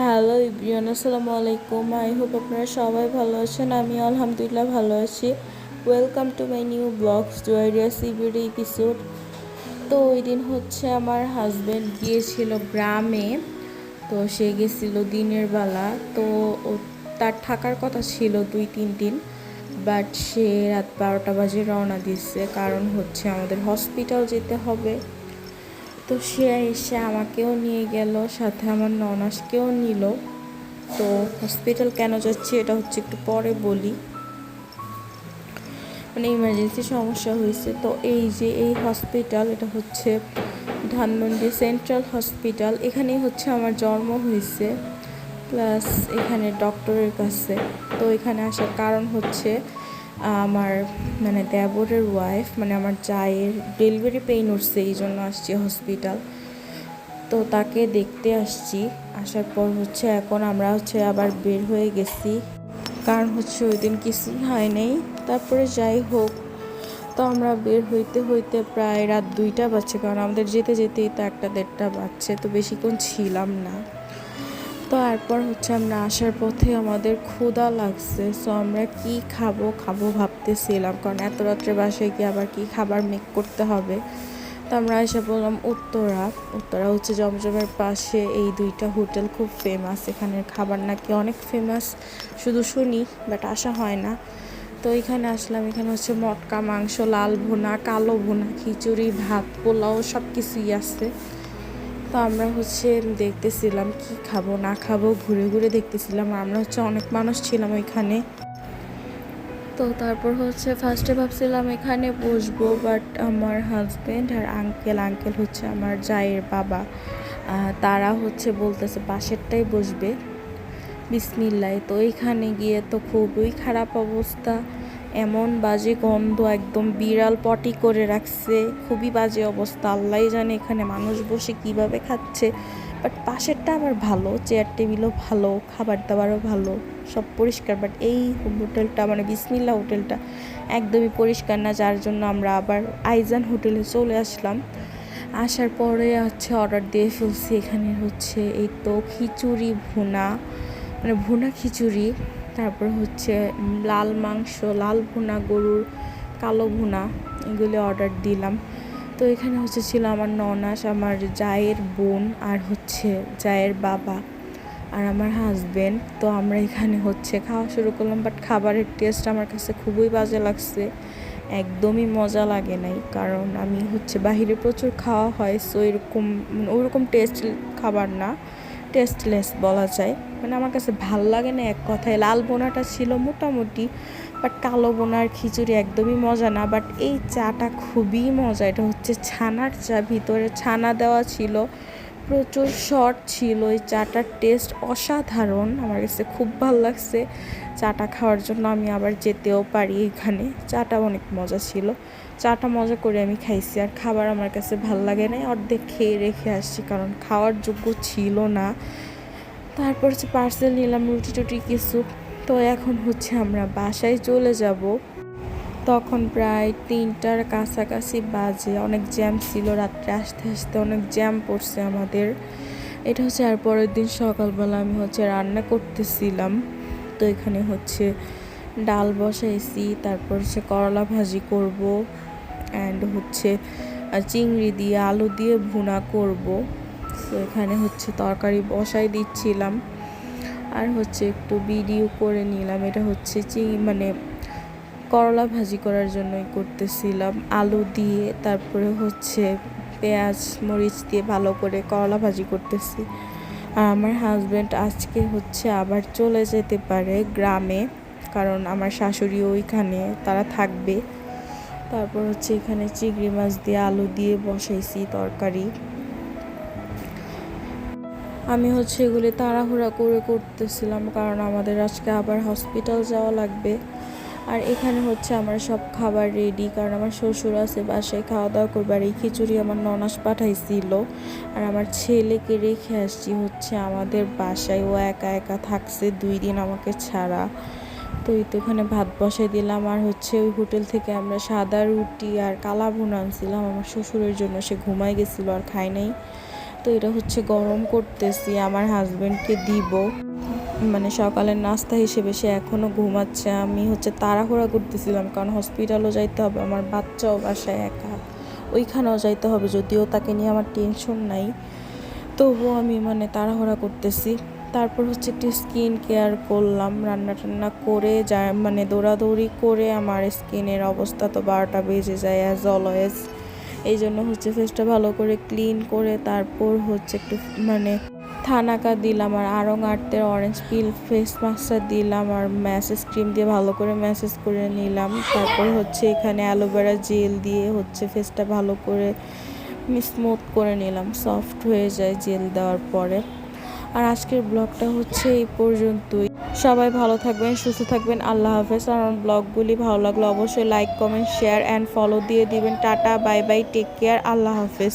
Hello ইব্রিয়ান, আসসালামু আলাইকুম। I hope আপনারা সবাই ভালো আছেন। আমি আলহামদুলিল্লাহ ভালো আছি। Welcome to my new blogs জয়েরিয়া CBD episode তো ওই দিন হচ্ছে আমার হাজব্যান্ড গিয়েছিল গ্রামে। তো সে গেছিল দিনের বেলা। তো তার থাকার কথা ছিল দুই, তিন দিন। বাট সে রাত বারোটা বাজে রওনা দিচ্ছে কারণ হচ্ছে আমাদের হসপিটাল যেতে হবে। তো সে এসে আমাকেও নিয়ে গেল, সাথে আমার ননাসকেও নিল। তো হসপিটাল কেন যাচ্ছি এটা হচ্ছে একটু পরে বলি। মানে ইমার্জেন্সি সমস্যা হয়েছে। তো এই যে এই হসপিটাল এটা হচ্ছে ধানমন্ডি সেন্ট্রাল হসপিটাল এখানেই হচ্ছে আমার জন্ম হয়েছে। প্লাস এখানে ডক্টরের কাছে। তো এখানে আসার কারণ হচ্ছে আমার মানে দেবরের ওয়াইফ মানে আমার চায়ের ডেলিভারি পেইন উঠছে, এই জন্য আসছি হসপিটাল তো তাকে দেখতে আসছি, আসার পর হচ্ছে এখন আমরা হচ্ছে আবার বের হয়ে গেছি। কারণ হচ্ছে ওই দিন কিছুই হয় নাই। তারপরে যাই হোক, তো আমরা বের হইতে হইতে প্রায় রাত দুইটা বাজছে, কারণ আমাদের যেতে যেতেই তো একটা দেড়টা বাজছে, তো বেশিক্ষণ ছিলাম না। তারপর হচ্ছে আমরা আসার পথে আমাদের ক্ষুধা লাগছে সো আমরা কি খাব খাব ভাবতেছিলাম। কারণ এত রাত্রে বাসায় গিয়ে আবার কি খাবার মেক করতে হবে? তো আমরা এসে বললাম উত্তরা। উত্তরা হচ্ছে জমজমের পাশে এই দুইটা হোটেল খুব ফেমাস এখানের খাবার নাকি অনেক ফেমাস শুধু শুনি বাট আসা হয় না। তো এখানে আসলাম, এখানে হচ্ছে মটকা মাংস, লাল ভুনা, কালো ভুনা, খিচুড়ি, ভাত, পোলাও সব কিছুই আছে। তো আমরা হচ্ছে দেখতেছিলাম কি খাব, না খাব, ঘুরে ঘুরে দেখতেছিলাম। আমরা হচ্ছে অনেক মানুষ ছিলাম ওইখানে। তো তারপর হচ্ছে ফার্স্টে ভাবছিলাম এখানে বসবো বাট আমার হাজবেন্ড আর আঙ্কেল আঙ্কেল হচ্ছে আমার জায়ের বাবা। তারা হচ্ছে বলতেছে পাশেরটাই বসবে। বিসমিল্লায় তো এইখানে গিয়ে তো খুবই খারাপ অবস্থা। এমন বাজে গন্ধ একদম বিড়াল পটি করে রাখছে। খুবই বাজে অবস্থা আল্লাহ জানে এখানে মানুষ বসে কীভাবে খাচ্ছে। বাট পাশেরটা আবার ভালো চেয়ার টেবিলও ভালো খাবার দাবারও ভালো, সব পরিষ্কার। বাট এই হোটেলটা মানে বিসমিল্লা হোটেলটা একদমই পরিষ্কার না, যার জন্য আমরা আবার আইজান হোটেলে চলে আসলাম। আসার পরে হচ্ছে অর্ডার দিয়ে ফেলছি, এখানে হচ্ছে এই তো খিচুড়ি ভুনা মানে ভুনা খিচুড়ি। তারপর হচ্ছে লাল মাংস, লাল ভুনা, গরুর কালো ভুনা, এগুলি অর্ডার দিলাম। তো এখানে হচ্ছে ছিল আমার ননাস, আমার জায়ের বোন আর হচ্ছে জায়ের বাবা আর আমার হাজবেন্ড তো আমরা এখানে হচ্ছে খাওয়া শুরু করলাম বাট খাবারের টেস্ট আমার কাছে খুবই বাজে লাগছে। একদমই মজা লাগে নাই, কারণ আমি হচ্ছে বাহিরে প্রচুর খাওয়া হয় সো এরকম, ওরকম টেস্ট খাবার না। টেস্টলেস বলা যায়। মানে আমার কাছে ভালো লাগে না এক কথায়। লাল বোনাটা ছিল মোটামুটি বাট কালো বোনার খিচুড়ি একদমই মজা না। বাট এই চাটা খুবই মজা। এটা হচ্ছে ছানার চা, ভিতরে ছানা দেওয়া ছিল। প্রচুর শর্ট ছিল। এই চাটার টেস্ট অসাধারণ। আমার কাছে খুব ভালো লাগছে। চাটা খাওয়ার জন্য আমি আবার যেতেও পারি এখানে। চাটা অনেক মজা ছিল। চাটা মজা করে আমি খাইছি। আর খাবার আমার কাছে ভালো লাগে না অর্ধেক খেয়ে রেখে আসছি। কারণ খাওয়ার যোগ্য ছিল না। তারপর হচ্ছে পার্সেল নিলাম, রুটি টুটি কিছু। তো এখন হচ্ছে আমরা বাসায় চলে যাব। তখন প্রায় তিনটার কাছাকাছি বাজে। অনেক জ্যাম ছিল, রাত্রে আসতে আসতে অনেক জ্যাম পড়ছে আমাদের। এটা হচ্ছে আর পরের দিন সকালবেলা আমি হচ্ছে রান্না করতেছিলাম। তো এখানে হচ্ছে ডাল বসাইছি, তারপর হচ্ছে করলা ভাজি করব অ্যান্ড হচ্ছে চিংড়ি দিয়ে, আলু দিয়ে ভুনা করব। তো এখানে হচ্ছে তরকারি বসাই দিচ্ছিলাম। আর হচ্ছে একটু ভিডিও করে নিলাম। এটা হচ্ছে চিং মানে করলা ভাজি করার জন্যই করতেছিলাম। আলু দিয়ে, তারপরে হচ্ছে পেঁয়াজ, মরিচ দিয়ে ভালো করে করলা ভাজি করতেছি। আর আমার হাজব্যান্ড আজকে হচ্ছে আবার চলে যেতে পারে গ্রামে, কারণ আমার শাশুড়ি ওইখানে, তারা থাকবে। তারপর হচ্ছে এখানে চিংড়ি মাছ দিয়ে আলু দিয়ে বসাইছি তরকারি। আমি হচ্ছে এগুলি তাড়াহুড়া করে করতেছিলাম, কারণ আমাদের আজকে আবার হসপিটাল যাওয়া লাগবে। আর এখানে হচ্ছে আমার সব খাবার রেডি কারণ আমার শ্বশুর আছে বাসায় খাওয়া দাওয়া করবার এই খিচুড়ি আমার ননাস পাঠাইছিল। আর আমার ছেলেকে রেখে আসছি হচ্ছে আমাদের বাসায়, ও একা একা থাকছে, দুই দিন আমাকে ছাড়া। তো এই তো ওখানে ভাত বসাই দিলাম, আর হচ্ছে ওই হোটেল থেকে আমরা সাদা রুটি আর কালা ভুনা আনছিলাম, আমার শ্বশুরের জন্য, সে ঘুমাই গেছিল আর খাই নাই। তো এটা হচ্ছে গরম করতেছি, আমার হাজব্যান্ডকে দিব। মানে সকালের নাস্তা হিসেবে সে এখনও ঘুমাচ্ছে। আমি হচ্ছে তাড়াহুড়া করতেছিলাম, কারণ হসপিটালও যাইতে হবে, আমার বাচ্চাও বাসায় একা। ওইখানেও যাইতে হবে, যদিও তাকে নিয়ে আমার টেনশন নাই। তবুও আমি মানে তাড়াহুড়া করতেছি। তারপর হচ্ছে একটু স্কিন কেয়ার করলাম রান্না টান্না করে যা মানে দৌড়াদৌড়ি করে আমার স্কিনের অবস্থা তো বারোটা বেজে যায় অ্যাজ অলওয়েজ এই জন্য হচ্ছে ফেসটা ভালো করে ক্লিন করে তারপর হচ্ছে একটু মানে থানাকা দিলাম আর আরং আর্টের অরেঞ্জ পিল ফেস মাস্কটা দিলাম আর ম্যাসেজ ক্রিম দিয়ে ভালো করে ম্যাসেজ করে নিলাম। তারপর হচ্ছে এখানে অ্যালোভেরা জেল দিয়ে হচ্ছে ফেসটা ভালো করে স্মুথ করে নিলাম সফট হয়ে যায় জেল দেওয়ার পরে। আর আজকের ব্লগটা হচ্ছে এই পর্যন্তই। সবাই ভালো থাকবেন, সুস্থ থাকবেন, আল্লাহ হাফেজ। আর আমার ব্লগগুলি ভালো লাগলে অবশ্যই like comment share and follow দিয়ে দিবেন। Tata bye bye take care আল্লাহ হাফেজ।